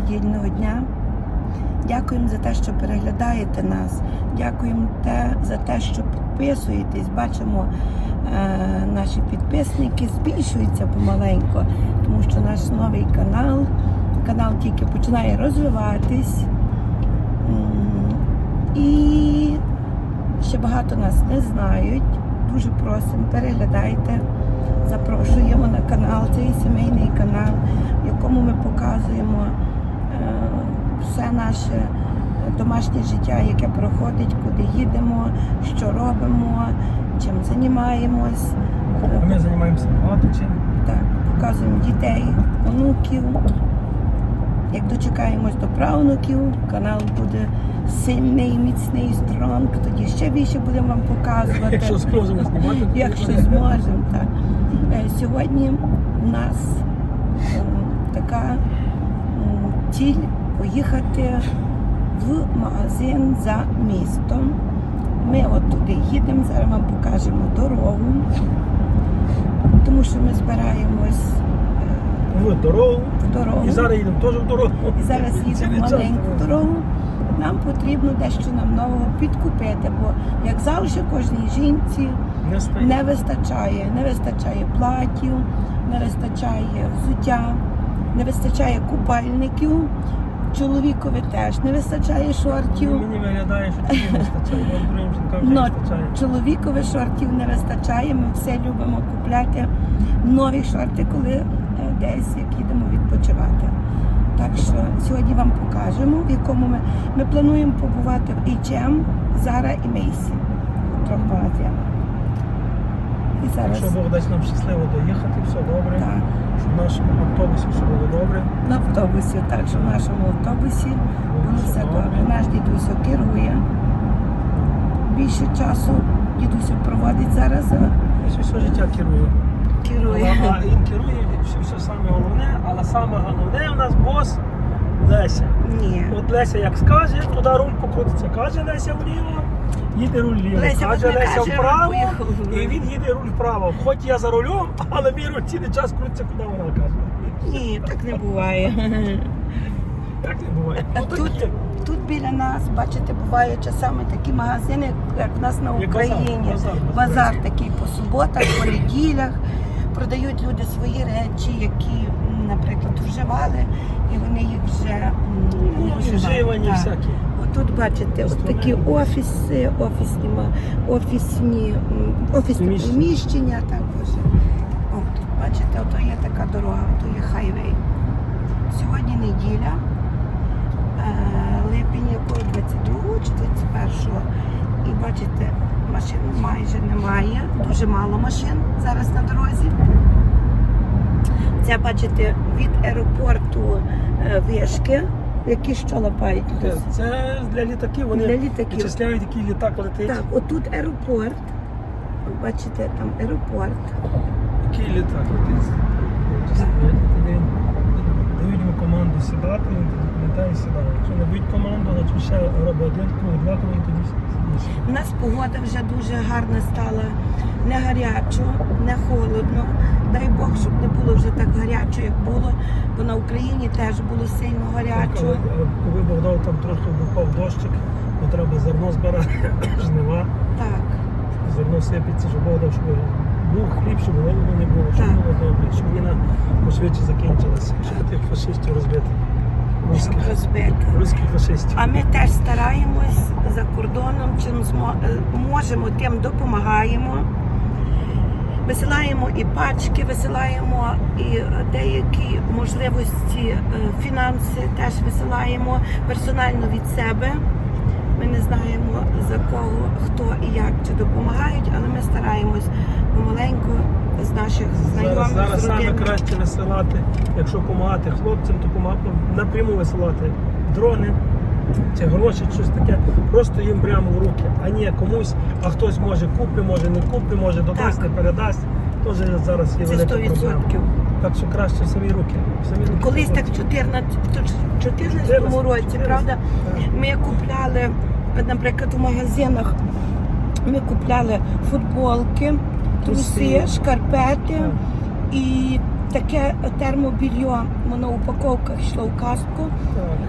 недільного дня. Дякуємо за те, що переглядаєте нас. Дякуємо те, за те, що підписуєтесь. Бачимо, е, наші підписники збільшуються помаленько, тому що наш новий канал, канал тільки починає розвиватись. І ще багато нас не знають. Дуже просимо, переглядайте. Запрошуємо на канал, цей сімейний канал, в якому ми показуємо все наше домашнє життя, яке проходить, куди їдемо, що робимо, чим займаємось. Ми займаємося багато чим. Так, показуємо дітей, онуків. Як дочекаємось до правнуків, канал буде сильний, міцний, стронг, тоді ще більше будемо вам показувати. Якщо зможемо знімати, Якщо зможемо, так. Е, Сьогодні в нас ем, така ціль поїхати в магазин за містом. Ми от туди їдемо, зараз вам покажемо дорогу, тому що ми збираємось е, в дорогу. в дорогу. І зараз їдемо теж в дорогу. І зараз їдемо в маленьку дорогу. Нам потрібно дещо нам нового підкупити, бо як завжди кожній жінці Не не вистачає. Не вистачає платів, не вистачає взуття, не вистачає купальників. Чоловікові теж не вистачає шортів. Мені виглядає, що тобі не вистачає. Може, другим жінкам Но вистачає. чоловікові шортів не вистачає. Ми все любимо купляти нові шорти, коли е, десь як їдемо відпочивати. Так що сьогодні вам покажемо, в якому ми, ми плануємо побувати в H&M, Zara і Macy. Трьох магазинах. І зараз Якщо Бог дасть нам щасливо доїхати, все добре. так, Щоб в нашому автобусі все було добре. на автобусі, так що в нашому автобусі було все добре. Наш дідусь керує. Більше часу дідусь проводить зараз. Я все життя керую. Керує. Він керує все, все саме головне, але саме головне у нас бос Леся. Ні. От Леся як скаже, туди руль покрутиться. Каже Леся вліво, їде руль вліво. Леся каже от не Леся каже, вправо, поїхав. і він їде руль вправо. Хоч я за рулем, але мій руль цілий час крутиться, куди вона каже. Ні, так не буває. Так не буває. А тут, тут біля нас, бачите, буває часами такі магазини, як в нас на Як базар, Україні. базар, Базар такий по суботах, по неділях. Продають люди свої речі, які, наприклад, вживали, і вони їх вже Ну, вживані Так. всякі. Отут бачите, от такі офіси, офісні, офісні, офісні Приміщення. Так, ось. О, тут бачите, ото є така дорога, то є хайвей. Сьогодні неділя, е, липень якого 22 чи 21. І бачите, машин майже немає, дуже мало машин зараз на дорозі. Це бачите від аеропорту е, вишки, які що лапають. Це- Це для літаків, вони Для літаків. вичисляють, який літак летить. Так, отут аеропорт. Бачите, там аеропорт. Який літак летить. Дають йому команду сідати, він літає і сідає. Якщо не дають команду, значить ще робить один круг, два круги, тоді сидить. У нас погода вже дуже гарна стала. Не гарячо, не холодно. Дай Бог, щоб не було вже так гарячо, як було, бо на Україні теж було сильно гарячо. Е, Коли Богдав там трохи впав дощик, бо треба зерно збирати, жнива. Так. Зерно сипеться, щоб Богдав, щоб був хліб, щоб голоду не було, щоб Так. було добре, щоб війна пошвидше закінчилася, щоб тих фашистів розбити. Щоб розбити. руських фашистів. А ми теж стараємось за кордоном, чим змо- е, можемо, тим допомагаємо. Висилаємо і пачки, висилаємо і деякі можливості, е, фінанси теж висилаємо персонально від себе. Ми не знаємо за кого, хто і як чи допомагають, але ми стараємось помаленьку з наших знайомих зараз з саме краще висилати, якщо допомагати хлопцям, то напряму висилати дрони чи гроші, щось таке, просто їм прямо в руки, а не комусь, а хтось може купи, може не купи, може додасть, не передасть. Теж зараз є Це велика 100%. проблема. Так що краще в самі руки. В самі руки Колись так в заходити. 14 в 14 році, правда? Ми купляли, наприклад, у магазинах ми купляли футболки, Труси. шкарпети і таке термобільйо воно в упаковках йшло в кастку.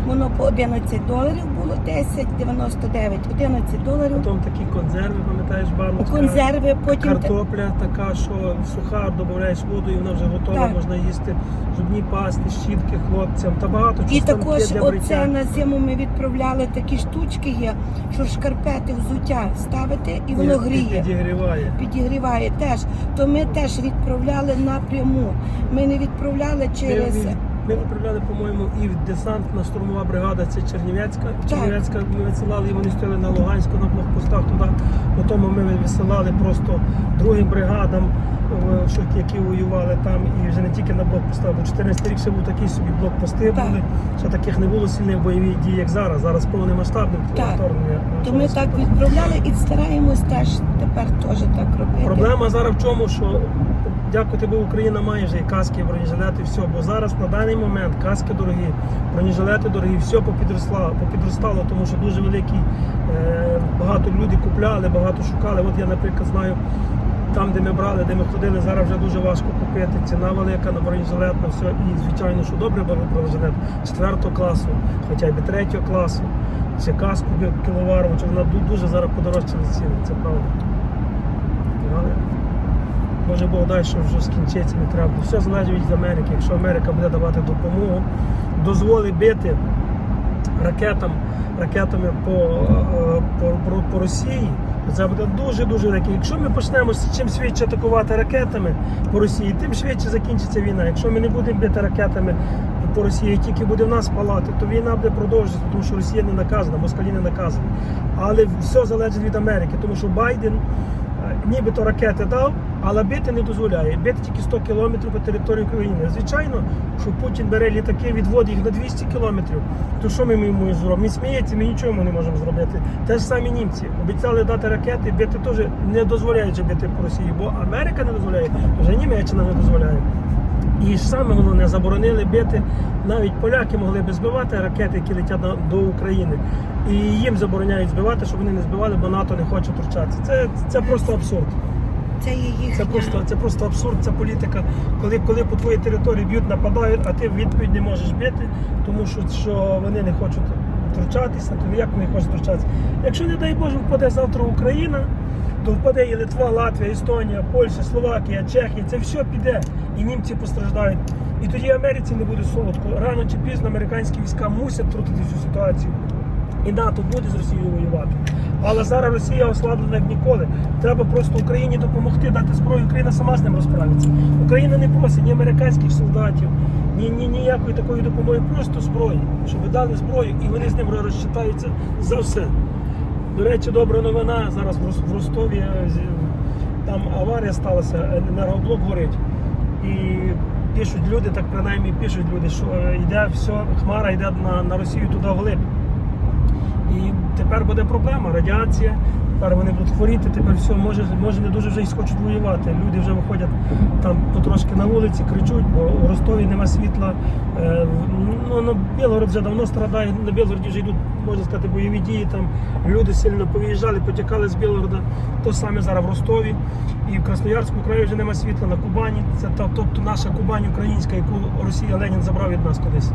Воно по 11 доларів було 10,99, 11 доларів. Потім такі консерви, пам'ятаєш, баночка. Консерви, потім Картопля така, що суха, додаєш воду і вона вже готова, Так. можна їсти. Зубні пасти, щітки хлопцям та багато І чого там також для оце бриття. на зиму ми відправляли такі штучки є, що шкарпети взуття ставити і воно І- і гріє. Підігріває. Підігріває теж. То ми теж відправляли напряму. Ми не відправляли через ми відправляли, по-моєму, і в десантна штурмова бригада, це Чернівецька. Чернівецька ми висилали, і вони стояли на Луганську на блокпостах туди. Потім ми висилали просто другим бригадам, е, які воювали там, і вже не тільки на блокпостах, бо 14 рік ще був такий собі блокпости Так. були, що таких не було сильних бойових дій, як зараз. Зараз повномасштабне вторгнення. то ми так відправляли і стараємось теж тепер теж так робити. Проблема зараз в чому, що дякувати Богу, Україна має вже і каски, і бронежилети, все. Бо зараз на даний момент каски дорогі, бронежилети дорогі, все попідросла, попідростало, тому що дуже великий, е, багато люди купляли, багато шукали. От я, наприклад, знаю. Там, де ми брали, де ми ходили, зараз вже дуже важко купити. Ціна велика на бронежилет, на все. І звичайно, що добре бронежилет 4 класу, хоча б 3 класу. Ще каску кіловарову, чи вона дуже зараз подорожчала ціни, це правда. Але може Бог дай, що вже скінчиться, не треба. Все залежить від Америки. Якщо Америка буде давати допомогу, дозволить бити ракетам, ракетами по, е, по, по, по Росії, це буде дуже-дуже велике. Якщо ми почнемо чим швидше атакувати ракетами по Росії, тим швидше закінчиться війна. Якщо ми не будемо бити ракетами по Росії, тільки буде в нас палати, то війна буде продовжуватися, тому що Росія не наказана, москалі не наказані. Але все залежить від Америки, тому що Байден е, нібито ракети дав, але бити не дозволяє. Бити тільки 100 кілометрів по території України. Звичайно, що Путін бере літаки, відводить їх на 200 кілометрів. То що ми йому зробимо? Він сміється, ми нічого йому не можемо зробити. Те ж самі німці обіцяли дати ракети, бити теж не дозволяють бити по Росії, бо Америка не дозволяє, вже Німеччина не дозволяє. І ж саме головне, заборонили бити. Навіть поляки могли би збивати ракети, які летять до України. І їм забороняють збивати, щоб вони не збивали, бо НАТО не хоче втручатися. Це, це просто абсурд. Це є їхня. Це просто, це просто абсурд, це політика. Коли, коли по твоїй території б'ють, нападають, а ти в відповідь не можеш бити, тому що, що вони не хочуть втручатися, то як вони хочуть втручатися? Якщо, не дай Боже, впаде завтра Україна, то впаде і Литва, Латвія, Естонія, Польща, Словакія, Чехія, це все піде, і німці постраждають. І тоді Америці не буде солодко. Рано чи пізно американські війська мусять втрутити цю ситуацію. І НАТО буде з Росією воювати. Але зараз Росія ослаблена як ніколи. Треба просто Україні допомогти, дати зброю. Україна сама з ним розправиться. Україна не просить ні американських солдатів, ні, ні ніякої такої допомоги, просто зброї. Щоб дали зброю і вони з ним розчитаються за все. До речі, добра новина. Зараз в Ростові е, там аварія сталася, енергоблок горить. І пишуть люди, так принаймні пишуть люди, що е, йде все, хмара йде на, на Росію туди вглиб. І тепер буде проблема, радіація. Тепер вони будуть хворіти, тепер все, може, може не дуже вже і схочуть воювати. Люди вже виходять там потрошки на вулиці, кричуть, бо у Ростові нема світла. Е, Ну, на Білгород вже давно страдає, на Білгороді вже йдуть, можна сказати, бойові дії. Там люди сильно повиїжджали, потікали з Білгорода. То саме зараз в Ростові. І в Красноярську краї вже нема світла на Кубані. Це тобто наша Кубань українська, яку Росія Ленін забрав від нас колись.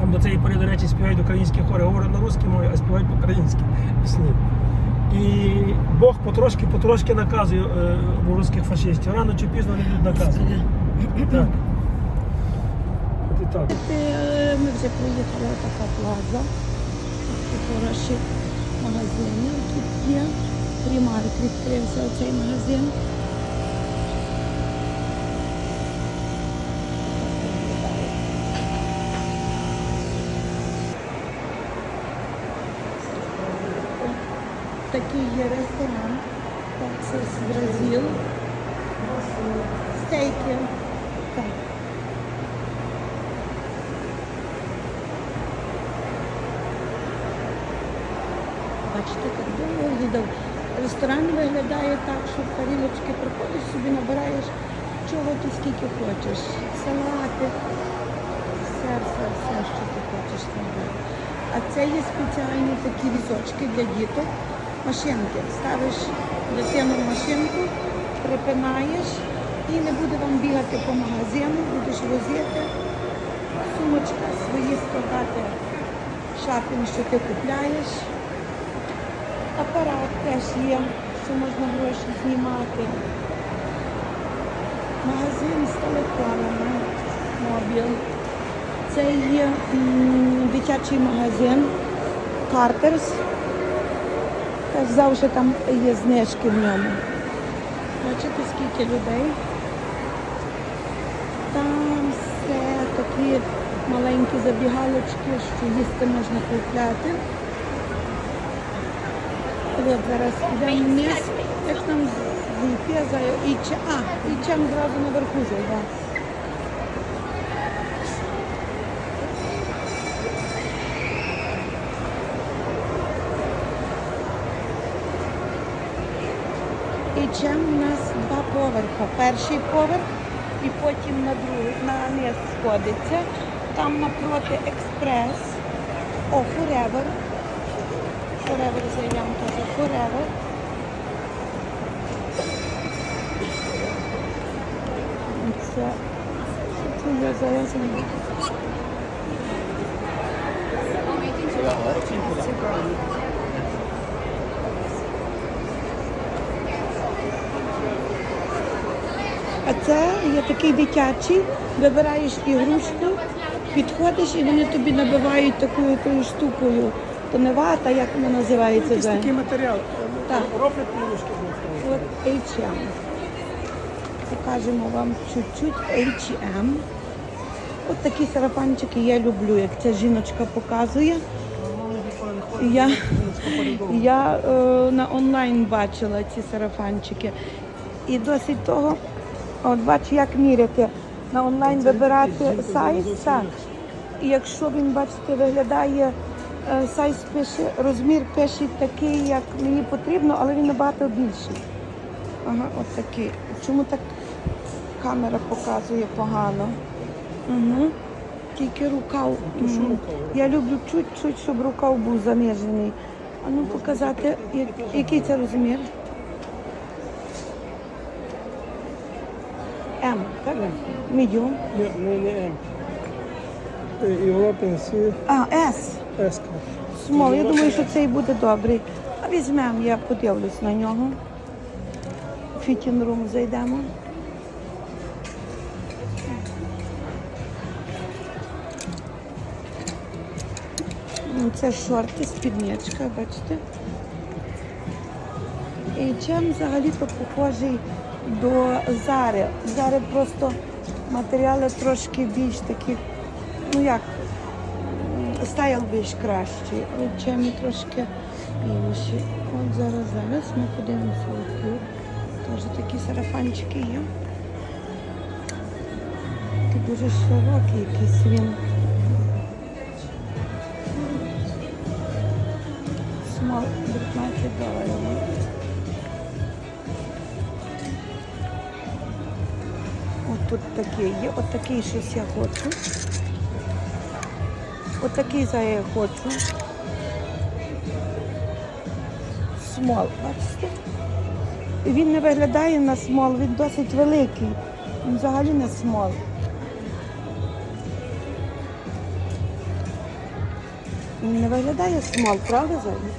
Там до цієї пори, до речі, співають українські хори, говорять на русській мові, а співають по-українськи пісні. І Бог потрошки-потрошки наказує е, русських фашистів. Рано чи пізно вони будуть наказувати. Так. От і так. Е, Ми вже приїхали така плаза. Тут хороші магазини тут є. Примарк відкрився оцей магазин. Такий є ресторан. Texas Бразил. Стейки. Так. Бачите, так довго виглядав. Ресторан виглядає так, що тарілочки приходиш, собі набираєш чого ти скільки хочеш. Салати, все, все, все, що ти хочеш набирати. А це є спеціальні такі візочки для діток, машинки. Ставиш дитину в машинку, припинаєш і не буде вам бігати по магазину, будеш возити сумочка, свої складати шапінг, що ти купляєш. Апарат теж є, що можна гроші знімати. Магазин з телефонами, мобіл. Це є дитячий магазин Картерс. Теж завжди там є знижки в ньому. Бачите, скільки людей. Там все такі маленькі забігалочки, що їсти можна купляти. От зараз йдемо вниз, як там зійти за і чи а, і чим зразу наверху зайде. І чим у нас два поверха. Перший поверх і потім на другий, на низ сходиться. Там напроти експрес. О, Forever. Forever зайдемо теж. Forever. Це, я зараз А це є такий дитячий, вибираєш ігрушку, підходиш і вони тобі набивають такою штукою. То не вата, як вона називається вже. такий матеріал. Так. Роблять. От H&M. Покажемо вам чуть-чуть H&M. От такі сарафанчики я люблю, як ця жіночка показує. Я, я е, на онлайн бачила ці сарафанчики. І досить того, от бачу, як міряти. На онлайн вибирати сайз, так. І якщо він, бачите, виглядає, сайз пише, розмір пише такий, як мені потрібно, але він набагато більший. Ага, от такий. Чому так камера показує погано? Угу. Тільки рукав. Мгм. Я люблю чуть-чуть, щоб рукав був занижений. А ну показати, який це розмір? М, так? Медіум. Ні, не, не М. Е, Європен Сі А, С. Еска. Смол. Я думаю, що цей буде добрий. А візьмемо, я подивлюсь на нього. Фітін рум зайдемо. Ну, Це шорти, спідничка, бачите. І чим взагалі-то похожий до Зари. Зари просто матеріали трошки більш такі, ну як, стайл більш кращий, от чим трошки інші. От зараз зараз ми подивимося тут. Теж такі сарафанчики є. Такий дуже широкий якийсь він. Смал 15 доларів. От тут такий є, от такий щось я хочу. От такий за я хочу. Смол, бачите? Він не виглядає на смол, він досить великий. Він взагалі не смол. Він не виглядає смол, правда, Зоня?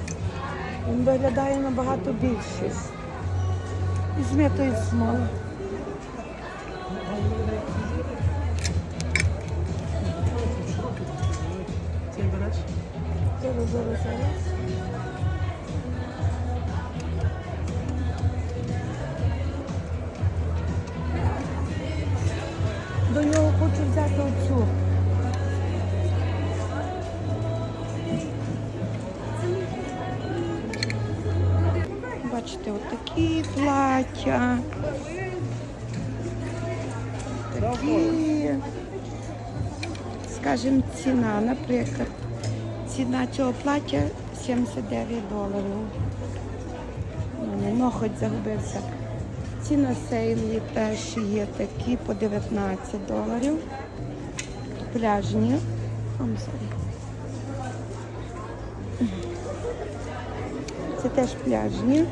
Він виглядає набагато більший. Візьми той смол. До нього хочу взяти оцю. Бачите, отакі плаття. Такі. Скажімо, ціна, наприклад. Ціна цього плаття 79 доларів. Ну, ну, хоч загубився. Ці насейлі теж є такі по 19 доларів. Пляжні. Це теж пляжні.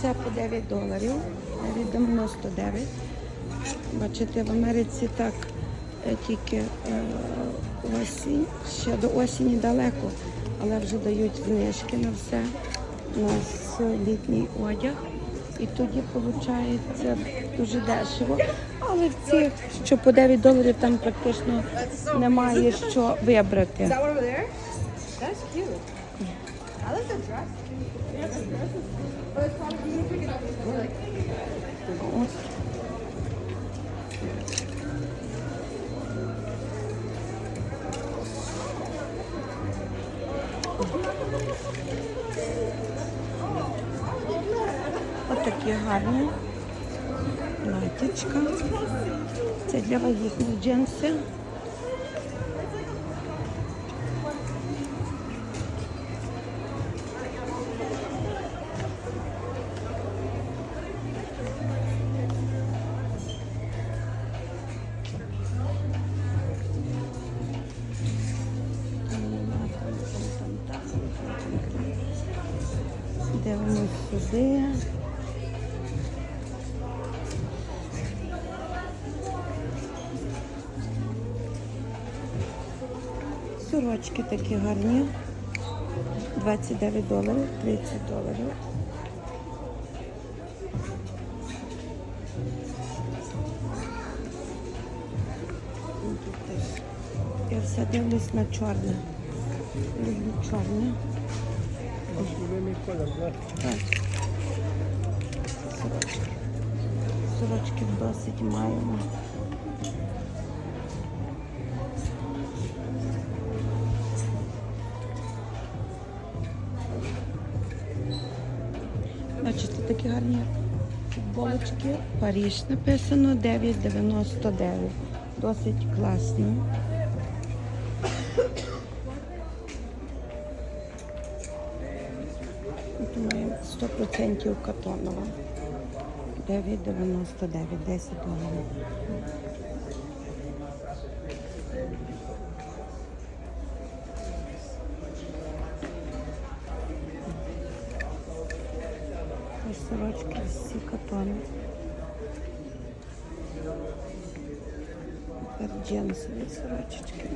Все по 9 доларів, 9,99. Бачите, в Америці так е, тільки е, осінь, ще до осені далеко, але вже дають знижки на все, на літній одяг. І тоді виходить дуже дешево. Але в цих, що по 9 доларів, там практично немає що вибрати. That's cute. I. like Ось такі гарні платічка. Це для вагітних джинси. Сюди. Сорочки такі гарні. 29 доларів, 30 доларів. Я все дивлюсь на чорне. Люблю чорне. Так. Сорочки. Сорочки досить маємо. Бачите, такі гарні футболочки. Паріж написано 9,99. Досить класно. Думаю, 100% катонова. 9,99, 10 доларів. Сорочки всі катони. Тепер джинсові сорочечки.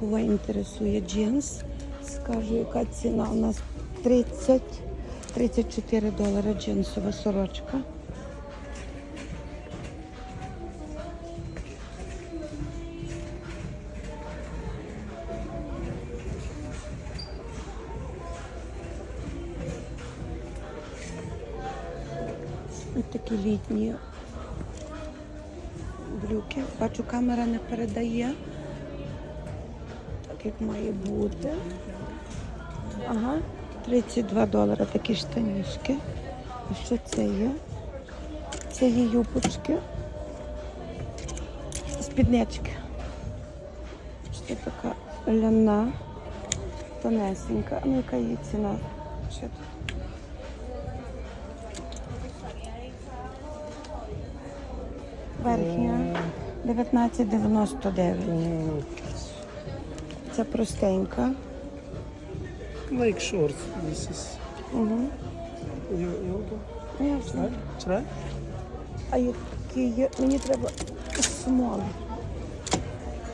Кого інтересує джинс, скажу, яка ціна у нас 30 34 долари джинсова сорочка. Літні брюки. Бачу, камера не передає. Так як має бути. Ага, 32 долари такі штанішки. А що це є? Це є юбочки. Спіднички. Це така ляна, тонесенька. Ну яка її ціна? Що тут? Верхня 19,99. Це простенька. Like shorts. This is Угу. you, you okay? Ясно. Right? Try? А які є? Мені треба смол.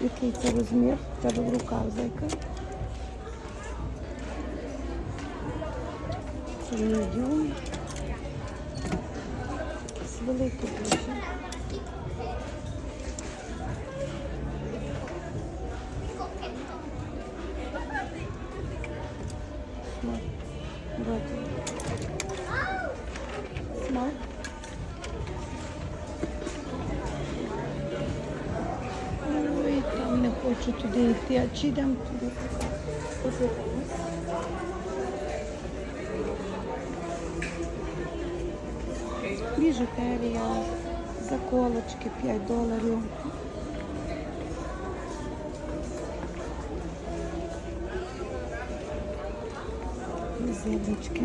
Який це розмір? Тебе в руках зайка. Це medium. Це великий дуже. Там не хочу туди йти, а чи йдемо туди? Подивимось. Біжутерія, заколочки 5 доларів. Зірочки.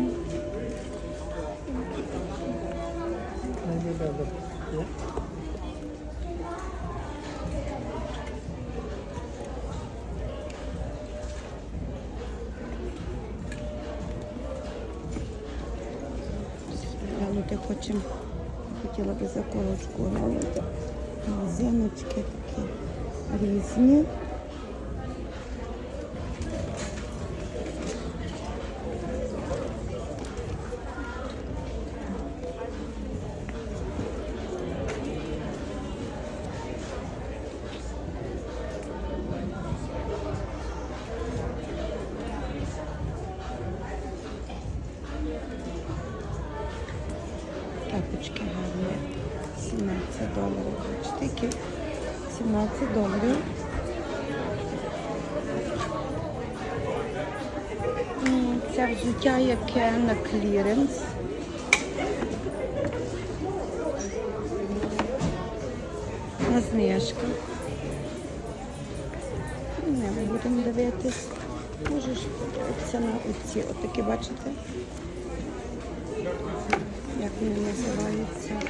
Гляньте, хочемо. Хотіла би за корочку глянути. Магазиночки такі різні. Тапочки гарні. 17 доларів. Бачите, які? 17 доларів. М, Це взуття, яке на кліренс. На знижках. Не будемо дивитись. Можеш подивитися на оці. Отакі, бачите? Як вони називаються?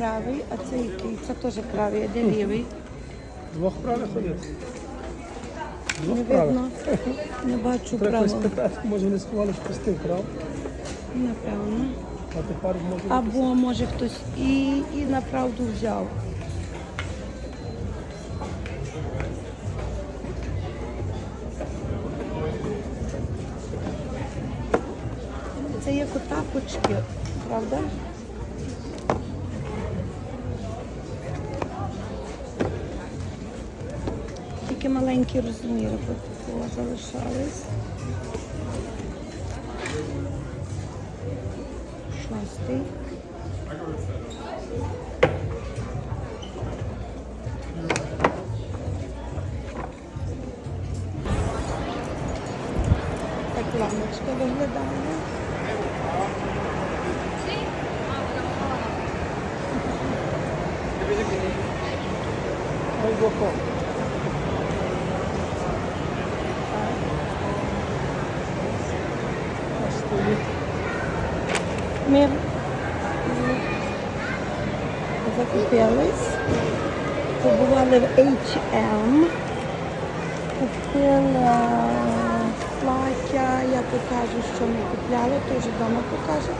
Правий, а це який? Це теж правий, а де лівий? Двох правих ходити. Двох Не правих. видно. Не бачу Треба правого. питати, може вони сховали, що пустив крав, Напевно. а тепер може. Або може хтось і, і направду взяв. Це як тапочки, правда? Маленькі розміри такого залишались. Шостий. Так ламочка виглядає. Ой, двох. А стоїть. Ми м, закупились, в H&M, купила плаття, я покажу, що ми купляли, теж вдома покажу,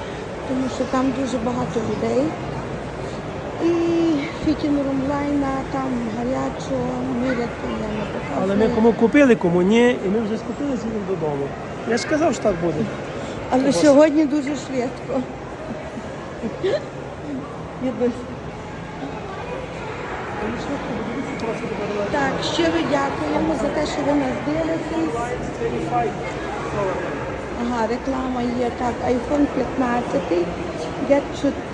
тому що там дуже багато людей. І фітінг румлайна, там гарячого, міряти я не показую. Але ми кому купили, кому ні, і ми вже скупилися їдемо додому. Я ж казав, що так буде. Але сьогодні дуже швидко. Так, щиро дякуємо за те, що ви нас дивитесь. Ага, реклама є. Так, iPhone 15, Get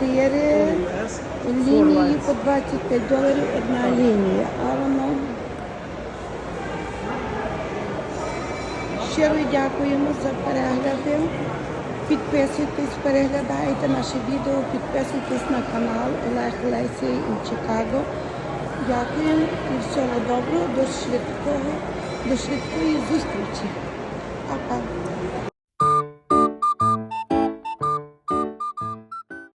4, лінії по 25 доларів одна лінія. А воно. Щиро дякуємо за перегляди. Підписуйтесь, переглядайте наше відео, підписуйтесь на канал Олег Лесі і Чикаго. Дякуємо і всього доброго, до швидкого, до швидкої зустрічі.